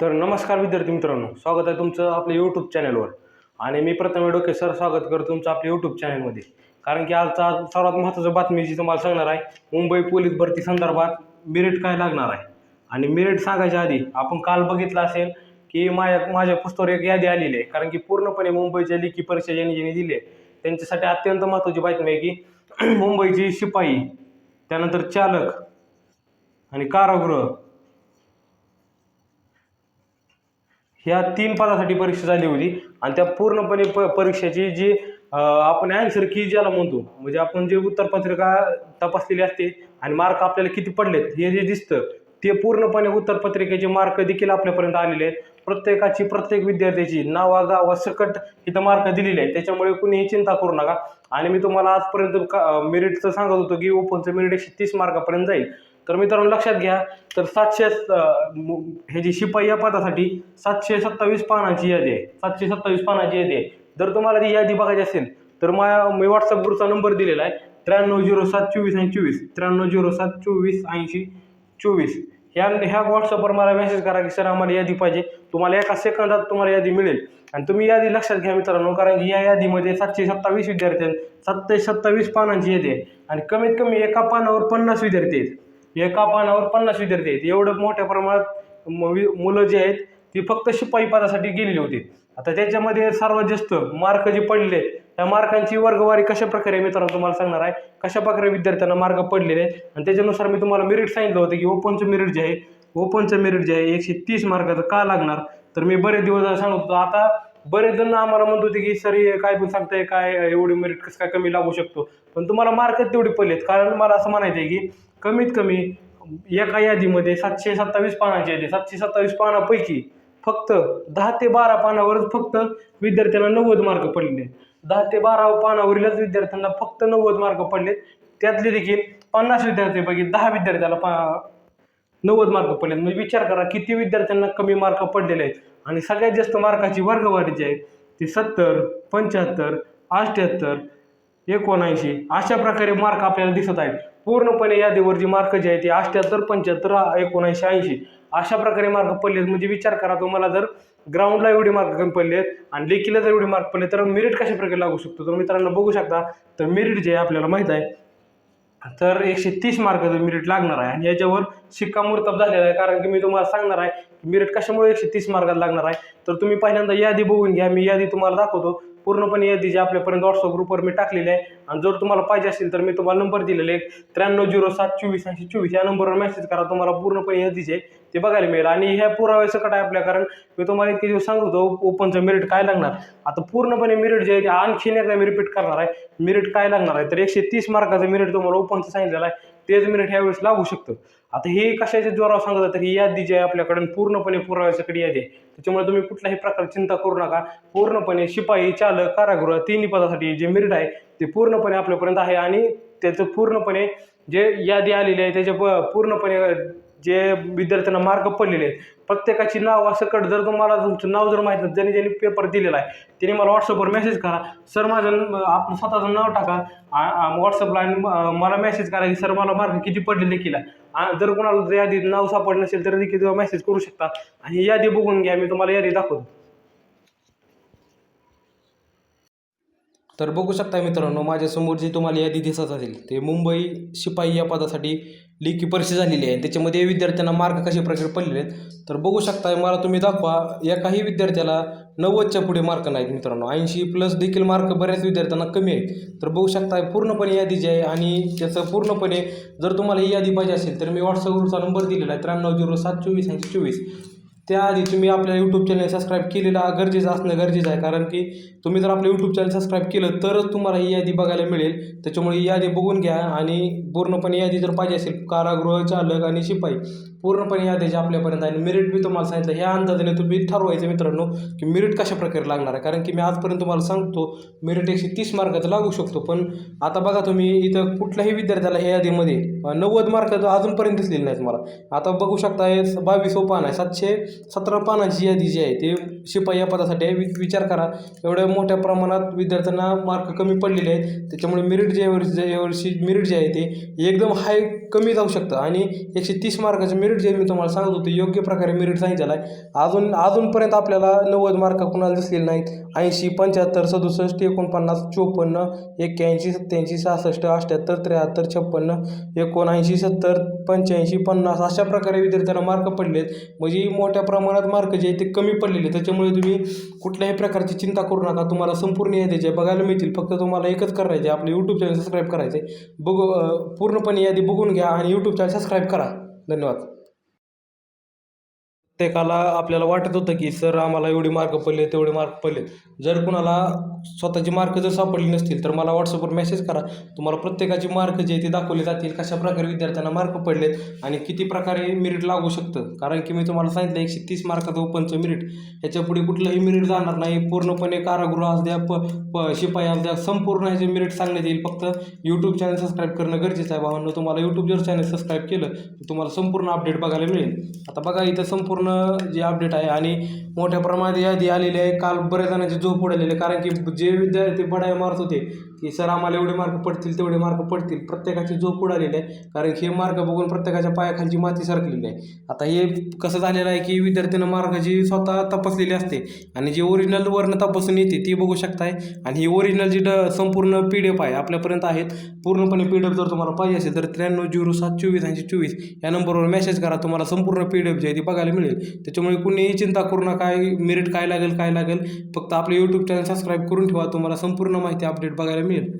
तर नमस्कार विद्यार्थी मित्रांनो स्वागत आहे तुमचं आपल्या यूट्यूब चॅनलवर आणि मी प्रथम डोके सर स्वागत करतो तुमचं आपल्या यूट्यूब चॅनलमध्ये कारण की आजचा सर्वात महत्त्वाची बातमी जी तुम्हाला सांगणार आहे मुंबई पोलीस भरती संदर्भात मेरिट काय लागणार आहे? आणि मेरिट सांगायच्या आधी आपण काल बघितलं असेल की माझ्या माझ्या पुस्तकावर एक यादी आलेली आहे. कारण की पूर्णपणे मुंबईच्या लेखी परीक्षा ज्यांनी ज्यांनी दिली आहे त्यांच्यासाठी अत्यंत महत्त्वाची बातमी आहे की मुंबईची शिपाई त्यानंतर चालक आणि कारागृह ह्या तीन पदासाठी परीक्षा झाली होती. आणि त्या पूर्णपणे प परीक्षेची जी आपण ॲन्सर की ज्याला म्हणतो म्हणजे आपण जे उत्तरपत्रिका तपासलेली असते आणि मार्क आपल्याला किती पडलेत हे जे दिसतं ते पूर्णपणे उत्तरपत्रिकेचे मार्क देखील आपल्यापर्यंत आलेले आहेत. प्रत्येकाची प्रत्येक विद्यार्थ्याची नावा गावा सकट इथं मार्क दिलेली आहेत. त्याच्यामुळे कुणीही चिंता करू नका. आणि मी तुम्हाला आजपर्यंत का मेरिटचं सांगत होतो की ओपनचं मेरिट एकशे तीस मार्कापर्यंत जाईल. तर मित्रांनो लक्षात घ्या. तर सातशे हे जी शिपाई या पदासाठी सातशे सत्तावीस पानांची यादी आहे. सातशे सत्तावीस पानांची यादी आहे. जर तुम्हाला ती यादी बघायची असेल तर माझ्या मी व्हॉट्सअप ग्रुपचा नंबर दिलेला आहे. त्र्याण्णव झिरो सात चोवीस ऐंशी चोवीस. त्र्याण्णव झिरो सात चोवीस ऐंशी चोवीस. ह्या ह्या व्हॉट्सअपवर मला मेसेज करा की सर आम्हाला यादी पाहिजे. तुम्हाला एका सेकंदात तुम्हाला यादी मिळेल. आणि तुम्ही यादी लक्षात घ्या मित्रांनो कारण की या यादीमध्ये सातशे सत्तावीस विद्यार्थी आहेत. सातशे सत्तावीस पानांची यादी आहे. आणि कमीत कमी एका पानावर पन्नास विद्यार्थी आहेत. एका पानावर पन्नास विद्यार्थी आहेत. एवढं मोठ्या प्रमाणात वि- मुलं जी आहेत ती फक्त शिपाई पदासाठी गेलेली होती. आता त्याच्यामध्ये सर्वात जास्त मार्क जे पडले आहेत, त्या मार्कांची वर्गवारी कशा प्रकारे मित्रांनो तुम्हाला सांगणार आहे? कशा प्रकारे विद्यार्थ्यांना मार्क पडलेले आहेत? आणि त्याच्यानुसार मी तुम्हाला मेरिट सांगितलं होतं की ओपनचं मेरिट जे आहे ओपनचं मेरिट जे आहे एकशे तीस मार्काचं का लागणार? तर मी बरेच दिवस सांगत होतो. आता बरेच जण आम्हाला म्हणत होते की सर हे काय पण सांगताय काय एवढी मेरिट कसं काय कमी लागू शकतो? पण तुम्हाला मार्क तेवढे पडलेत कारण मला असं म्हणायचं आहे की कमीत कमी एका यादीमध्ये सातशे सत्तावीस पानाची यादी सातशे सत्तावीस पानापैकी फक्त दहा ते बारा पानावरच फक्त विद्यार्थ्यांना नव्वद मार्क पडले. दहा ते बारा पानावरीलच विद्यार्थ्यांना फक्त नव्वद मार्क पडले. त्यातले देखील पन्नास विद्यार्थ्यांपैकी दहा विद्यार्थ्याला पा नव्वद मार्क पडले म्हणजे विचार करा किती विद्यार्थ्यांना कमी मार्क पडलेले आहेत? आणि सगळ्यात जास्त मार्काची वर्गवारी जी आहे ती सत्तर पंच्याहत्तर अठ्ठ्याहत्तर एकोणऐंशी अशा प्रकारे मार्क आपल्याला दिसत आहेत. पूर्णपणे यादीवर जी मार्क जे आहे ते अठ्ठ्याहत्तर पंच्याहत्तर एकोणऐंशी ऐंशी अशा प्रकारे मार्क पडलेत. म्हणजे विचार करा तुम्हाला जर ग्राउंडला एवढे मार्क कमी पडलेत आणि लेखीला जर एवढे मार्क पडले तर मेरिट कशा प्रकारे लागू शकतो? तर मित्रांनो बघू शकता तर मेरिट जे आहे आपल्याला माहीत आहे तर एकशे तीस मार्काचं मिरिट लागणार आहे. आणि याच्यावर शिक्कामोर्तब झालेला आहे. कारण की मी तुम्हाला सांगणार आहे मिरिट कशामुळे एकशे तीस मार्कात लागणार आहे? तर तुम्ही पहिल्यांदा यादी बघून घ्या. मी यादी तुम्हाला दाखवतो. पूर्णपणे यादी जी आपल्यापर्यंत व्हॉट्सअप ग्रुपवर मी टाकलेली आहे. आणि जर तुम्हाला पाहिजे असेल तर मी तुम्हाला नंबर दिलेले आहे त्र्याण्णव झिरो सात चोवीस ऐंशी चोवीस या नंबरवर मेसेज करा. तुम्हाला पूर्णपणे यादी जे आहे ते बघायला मिळेल. आणि ह्या पुराव्यासकट आहे आपल्या कारण मी तुम्हाला इतके दिवस सांगत होतो ओपनचं मेरिट काय लागणार? आता पूर्णपणे मेरिट जे आहे ते आणखीन एकदा मी रिपीट करणार आहे. मेरिट काय लागणार आहे? तर एकशे तीस मार्काचं मेरिट तुम्हाला ओपनचं सांगितलेलं आहे. तेच ह्या ह्यावेळेस लागू शकतं. आता हे कशाच्या जोरावर सांगत तर ही यादी जी आहे आपल्याकडून पूर्णपणे पुराव्याच्याकडे यादी आहे. त्याच्यामुळे तुम्ही कुठल्याही प्रकारे चिंता करू नका. पूर्णपणे शिपाई चालक कारागृह तिन्ही पदासाठी जे मिरिट आहे ते पूर्णपणे आपल्यापर्यंत आहे. आणि त्याचं पूर्णपणे जे यादी आलेली आहे त्याच्या प- पूर्णपणे जे विद्यार्थ्यांना मार्क पडलेले आहेत प्रत्येकाची नाव असं कट जर तुम्हाला तुमचं नाव जर माहीत नाही ज्यांनी ज्यांनी पेपर दिलेला आहे त्यांनी मला व्हॉट्सअपवर मेसेज करा. सर माझं आपलं स्वतःचं नाव टाका. व्हॉट्सअपला आणि मला मेसेज करा की सर मला मार्क किती पडलेले केला आहे. जर कोणाला जर यादीत नाव सापडलं नसेल तर देखील तुम्ही मेसेज करू शकता. आणि यादी बघून घ्या मी तुम्हाला यादी दाखवतो. तर बघू शकता मित्रांनो माझ्यासमोर जी तुम्हाला यादी दिसत असेल ते मुंबई शिपाई या पदासाठी लेखी परीक्षा झालेली आहे. त्याच्यामध्ये विद्यार्थ्यांना मार्क कशा प्रकारे पडलेले आहेत तर बघू शकता मला तुम्ही दाखवा या काही विद्यार्थ्याला नव्वदच्या पुढे मार्क नाहीत मित्रांनो. ऐंशी प्लस देखील मार्क बऱ्याच विद्यार्थ्यांना कमी आहेत. तर बघू शकता पूर्णपणे यादी जी आहे आणि त्याचं पूर्णपणे जर तुम्हाला ही यादी पाहिजे असेल तर मी व्हॉट्सअप ग्रुपचा नंबर दिलेला आहे त्र्याण्णव झिरो सात चोवीस ऐंशी चोवीस. त्याआधी तुम्ही आपल्या यूट्यूब चॅनल सबस्क्राईब केलेला गरजेचं असणं गरजेचं आहे. कारण की तुम्ही जर आपलं यूट्यूब चॅनल सबस्क्राईब केलं तरच तुम्हाला ही यादी बघायला मिळेल. त्याच्यामुळे ही यादी बघून घ्या आणि पूर्णपणे यादी जर पाहिजे असेल कारागृह चालक आणि शिपाई पूर्णपणे यादीची आपल्यापर्यंत आहे मेरिट मी तुम्हाला सांगितलं ह्या अंदाजाने तुम्ही ठरवायचं मित्रांनो की मेरिट कशा प्रकारे लागणार आहे. कारण की मी आजपर्यंत तुम्हाला सांगतो मेरिट एकशे तीस मार्काचं लागू शकतो. पण आता बघा तुम्ही इथं कुठल्याही विद्यार्थ्याला ह्या यादीमध्ये नव्वद मार्क अजूनपर्यंत दिसलेले नाहीत मला. आता बघू शकता हे बावीस पान आहे सातशे सतरा पानांची यादी जी आहे ते शिपाई या पदासाठी आहे. वि- विचार करा. एवढ्या मोठ्या प्रमाणात विद्यार्थ्यांना मार्क कमी पडलेले आहेत. त्याच्यामुळे मेरिट जे यावर्षी यावर्षी मेरिट जे आहे ते एकदम हाय कमी जाऊ शकतं. आणि एकशे तीस मार्काचं मेरिट जे मी तुम्हाला सांगत होतो योग्य प्रकारे मेरिट सांगितलेलं आहे अजून अजूनपर्यंत आपल्याला नव्वद मार्क कुणाला दिसलेले नाहीत. ऐंशी पंच्याहत्तर सदुसष्ट एकोणपन्नास चोपन्न एक्क्याऐंशी सत्त्याऐंशी सहासष्ट अठ्ठ्याहत्तर त्र्याहत्तर छप्पन्न एकोणऐंशी सत्तर पंच्याऐंशी पन्नास अशा प्रकारे विद्यार्थ्यांना मार्क पडलेत. म्हणजे मोठ्या प्रमाणात मार्क जे आहेत ते कमी पडलेले आहेत. त्याच्यामुळे तुम्ही कुठल्याही प्रकारची चिंता करू नका. तुम्हाला संपूर्ण यादी जे बघायला मिळतील. फक्त तुम्हाला एकच करायचे आपले आपलं यूट्यूब चॅनल सबस्क्राईब करायचं आहे बघू पूर्णपणे यादी बघून घ्या आणि यूट्यूब चॅनल सबस्क्राईब करा. धन्यवाद. प्रत्येकाला आपल्याला वाटत होतं की सर आम्हाला एवढे मार्क पडले तेवढे मार्क पडले. जर कुणाला स्वतःचे मार्क जर सापडले नसतील तर मला व्हॉट्सअपवर मेसेज करा. तुम्हाला प्रत्येकाचे मार्क जे आहे ते दाखवले जातील कशा प्रकारे विद्यार्थ्यांना मार्क पडलेत आणि किती प्रकारे मेरिट लागू शकतं. कारण की मी तुम्हाला सांगितलं एकशे तीस मार्काचं ओपनचं मेरिट ह्याच्या पुढे कुठलंही मेरिट जाणार नाही. पूर्णपणे कारागृह असू द्या प प शिपाई असू द्या संपूर्ण ह्याचे मेरिट सांगण्यात येईल. फक्त यूट्यूब चॅनल सबस्क्राईब करणं गरजेचं आहे. भावांना तुम्हाला यूट्यूब जर चॅनल सबस्क्राईब केलं तर तुम्हाला संपूर्ण अपडेट बघायला मिळेल. आता बघा इथं संपूर्ण जे अपडेट आहे आणि मोठ्या प्रमाणात यादी आलेली आहे. काल बऱ्याच जणांची झोप उडालेली आहे. कारण की जे विद्यार्थी बडाया मारत होते की सर आम्हाला एवढे मार्क पडतील तेवढे मार्क पडतील. प्रत्येकाची झोप उडालेली आहे. कारण हे मार्क बघून प्रत्येकाच्या पायाखालची माती सरकलेली आहे. आता हे कसं झालेलं आहे की विद्यार्थ्यांना मार्गाची स्वतः तपासलेली असते आणि जी ओरिजिनल वर्ण तपासून येते ती बघू शकताय. आणि ही ओरिजिनल जी ड संपूर्ण पी डी एफ आहे आपल्यापर्यंत आहेत. पूर्णपणे पी डी एफ जर तुम्हाला पाहिजे असेल तर त्र्याण्णव झिरो सात चोवीस ऐंशी चोवीस या नंबरवर मेसेज करा. तुम्हाला संपूर्ण पी डी एफ जी आहे ती बघायला मिळेल. त्याच्यामुळे कुणीही चिंता करू नका मेरिट काय लागेल काय लागेल. फक्त आपलं यूट्यूब चॅनल सबस्क्राईब करून ठेवा तुम्हाला संपूर्ण माहिती अपडेट बघायला मिळेल.